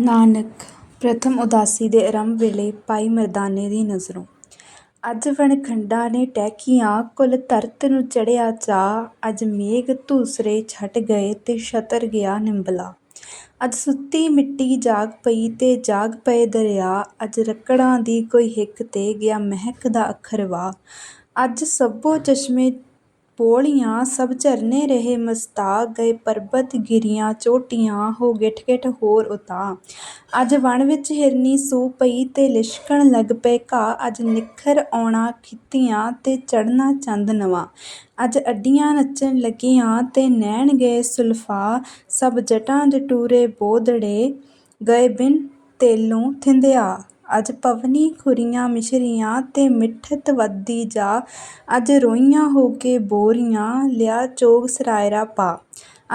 ਨਾਨਕ, ਪ੍ਰਥਮ ਉਦਾਸੀ ਦੇ ਆਰੰਭ ਵੇਲੇ ਪਾਈ ਮਰਦਾਨੇ ਦੀ ਨਜ਼ਰੋਂ। ਅੱਜ ਵਣਖੰਡਾਂ ਨੇ ਟਹਿਕੀਆਂ, ਕੁਲ ਧਰਤ ਨੂੰ ਚੜ੍ਹਿਆ ਚਾਅ। ਅੱਜ ਮੇਘ ਧੂਸਰੇ ਛਟ ਗਏ ਤੇ ਛਤਰ ਗਿਆ ਨਿੰਬਲਾ। ਅੱਜ ਸੁੱਤੀ ਮਿੱਟੀ ਜਾਗ ਪਈ ਤੇ ਜਾਗ ਪਏ ਦਰਿਆ। ਅੱਜ ਰੱਕੜਾਂ ਦੀ ਕੋਈ ਹਿੱਕ ਤੇ ਗਿਆ ਮਹਿਕ ਦਾ ਅੱਖਰ ਵਾਹ। ਅੱਜ ਸਭੋ ਚਸ਼ਮੇ ਪੋਲੀਆਂ ਸਭ ਝਰਨੇ ਰਹੇ ਮਸਤਾ ਗਏ, ਪਰਬਤ ਗਿਰੀਆਂ ਚੋਟੀਆਂ ਹੋ ਗਿੱਠ ਗਿੱਠ ਹੋਰ ਉਤਾ। ਅੱਜ ਵਣ ਵਿੱਚ ਹਿਰਨੀ ਸੂ ਪਈ ਤੇ ਲਿਸ਼ਕਣ ਲੱਗ ਪਏ ਘਾਹ। ਅੱਜ ਨਿੱਖਰ ਆਉਣਾ ਖਿੱਤੀਆਂ ਤੇ ਚੜ੍ਹਨਾ ਚੰਦ ਨਵਾਂ। ਅੱਜ ਅੱਡੀਆਂ ਨੱਚਣ ਲੱਗੀਆਂ ਤੇ ਨੈਣ ਗਏ ਸੁਲਫਾ। ਸਭ ਜਟਾਂ ਜਟੂਰੇ ਬੋਧੜੇ ਗਏ ਬਿਨ ਤੇਲੋਂ ਥਿੰਦਿਆ। ਅੱਜ ਪਵਨੀ ਖੁਰੀਆਂ ਮਿਸ਼ਰੀਆਂ ਤੇ ਮਿੱਠਤ ਵੱਧਦੀ ਜਾ। ਅੱਜ ਰੋਈਆਂ ਹੋ ਕੇ ਬੋਰੀਆਂ, ਲਿਆ ਚੋਗ ਸਰਾਇਰਾ ਪਾ।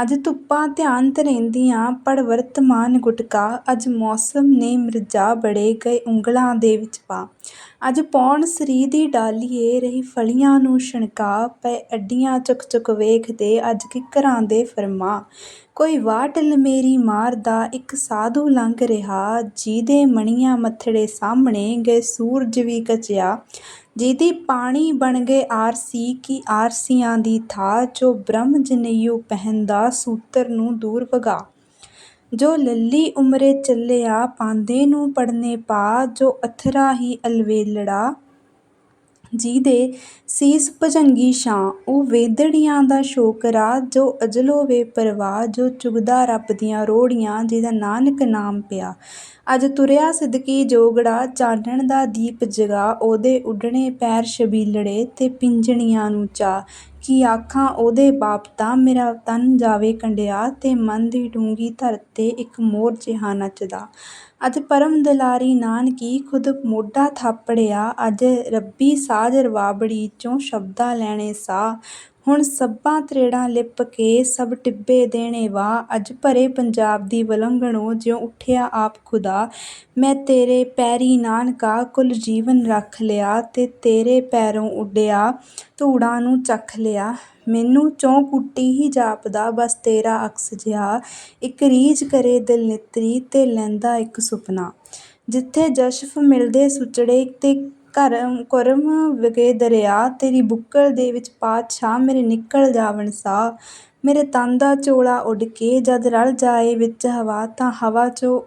ਅੱਜ ਧੁੱਪਾਂ ਧਿਆਨ ਧਰੇਂਦੀਆਂ ਪੜ ਵਰਤਮਾਨ ਗੁਟਕਾ ਅੱਜ ਮੌਸਮ ਨੇ ਮਿਰਜ਼ਾ ਬੜੇ ਗਏ ਉਂਗਲਾਂ ਦੇ ਵਿੱਚ ਪਾ। ਅੱਜ ਪੌਣ ਸਰੀ ਦੀ ਡਾਲੀਏ ਰਹੀ ਫਲੀਆਂ ਨੂੰ ਛਣਕਾ ਪਏ ਅੱਡੀਆਂ ਚੁੱਕ ਚੁੱਕ ਵੇਖਦੇ ਅੱਜ ਕਿੱਕਰਾਂ ਦੇ ਫਰਮਾ। ਕੋਈ ਵਾਟ ਲਮੇਰੀ ਮਾਰਦਾ ਇੱਕ ਸਾਧੂ ਲੰਘ ਰਿਹਾ, ਜਿਹਦੇ ਮਣੀਆਂ ਮੱਥੜੇ ਸਾਹਮਣੇ ਗਏ ਸੂਰਜ ਵੀ ਕਚਿਆ। ਜਿਹਦੀ ਪਾਣੀ ਬਣ ਗਏ ਆਰਸੀ ਕਿ ਆਰਸੀਆਂ ਦੀ ਥਾ ਜੋ ਬ੍ਰਹਮ ਜਨੇਊ ਪਹਿਨਦਾ ਸੂਤਰ ਨੂੰ ਦੂਰ ਭਗਾ ਜੋ ਲੱਲੀ ਉਮਰੇ ਚੱਲਿਆ ਪਾਂਦੇ ਨੂੰ ਪੜ੍ਹਨੇ ਪਾ, ਜੋ ਅਥਰਾ ਹੀ ਅਲਵੇਲੜਾ ਜਿਹਦੇ ਸੀਸ ਭੁਜੰਗੀ ਛਾਂ, ਉਹ ਵੇਦੜੀਆਂ ਦਾ ਸ਼ੋਕਰਾ ਜੋ ਅਜਲੋ ਵੇ ਪਰਵਾਹ, ਜੋ ਚੁਗਦਾ ਰੱਬ ਦੀਆਂ ਰੋੜੀਆਂ, ਜਿਹਦਾ ਨਾਨਕ ਨਾਮ ਪਿਆ। ਅੱਜ ਤੁਰਿਆ ਸਿਦਕੀ ਜੋਗੜਾ, ਚਾਨਣ ਦਾ ਦੀਪ ਜਗਾ, ਉਹਦੇ ਉੱਡਣੇ ਪੈਰ ਛਬੀਲੜੇ, ਤੇ ਪਿੰਜਣੀਆਂ ਨੂੰ ਚਾ ਕੀ ਆਖਾਂ, ਉਹਦੇ ਬਾਪ ਦਾ ਮੇਰਾ ਤਨ ਜਾਵੇ ਕੰਡਿਆ ਤੇ ਮਨ ਦੀ ਡੂੰਘੀ ਧਰ ਤੇ ਇੱਕ ਮੋਰ ਜਿਹਾ ਨੱਚਦਾ। ਅੱਜ ਪਰਮ ਦੁਲਾਰੀ ਨਾਨਕੀ ਖੁਦ ਮੋਢਾ ਥਾਪੜਿਆ, ਅੱਜ ਰੱਬੀ ਸਾਜ ਰਵਾਬੜੀ ਚੋਂ ਸ਼ਬਦਾਂ ਲੈਣੇ ਸਾਹ। ਹੁਣ ਸੱਬਾਂ ਤ੍ਰੇੜਾਂ ਲਿਪ ਕੇ ਸਭ ਟਿੱਬੇ ਦੇਣੇ ਵਾਹ। ਅੱਜ ਭਰੇ ਪੰਜਾਬ ਦੀ ਵਲੰਗਣੋ ਜਿਉਂ ਉੱਠਿਆ ਆਪ ਖੁਦਾ। ਮੈਂ ਤੇਰੇ ਪੈਰੀ ਨਾਨਕਾ ਕੁੱਲ ਜੀਵਨ ਰੱਖ ਲਿਆ ਤੇ ਤੇਰੇ ਪੈਰੋਂ ਉੱਡਿਆ, ਧੂੜਾਂ ਨੂੰ ਚੱਖ ਲਿਆ। ਮੈਨੂੰ ਚੌਂ ਕੁੱਟੀ ਹੀ ਜਾਪਦਾ, ਬਸ ਤੇਰਾ ਅਕਸ ਜਿਹਾ। ਇੱਕ ਰੀਝ ਕਰੇ ਦਿਲ ਨਿਤਰੀ ਤੇ ਲੈਂਦਾ ਇੱਕ ਸੁਪਨਾ। ਜਿੱਥੇ ਜਸ਼ਫ ਮਿਲਦੇ ਸੁਚੜੇ ਤੇ ਕਰਮ ਕੁਰਮ ਵਗੇ ਦਰਿਆ, ਤੇਰੀ ਬੁੱਕਲ ਦੇ ਵਿੱਚ ਪਾਤਸ਼ਾਹ ਮੇਰੇ ਨਿਕਲ ਜਾਵਣ ਸਾਹ। ਮੇਰੇ ਤਨ ਦਾ ਚੋਲਾ ਉੱਡ ਕੇ ਜਦ ਰਲ ਜਾਏ ਵਿੱਚ ਹਵਾ, ਤਾਂ ਹਵਾ 'ਚੋਂ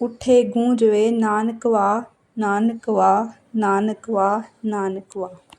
ਉੱਠੇ ਗੂੰਜ ਵੇ ਨਾਨਕ ਵਾਹ ਨਾਨਕ ਵਾਹ ਨਾਨਕ ਵਾਹ ਨਾਨਕ ਵਾਹ।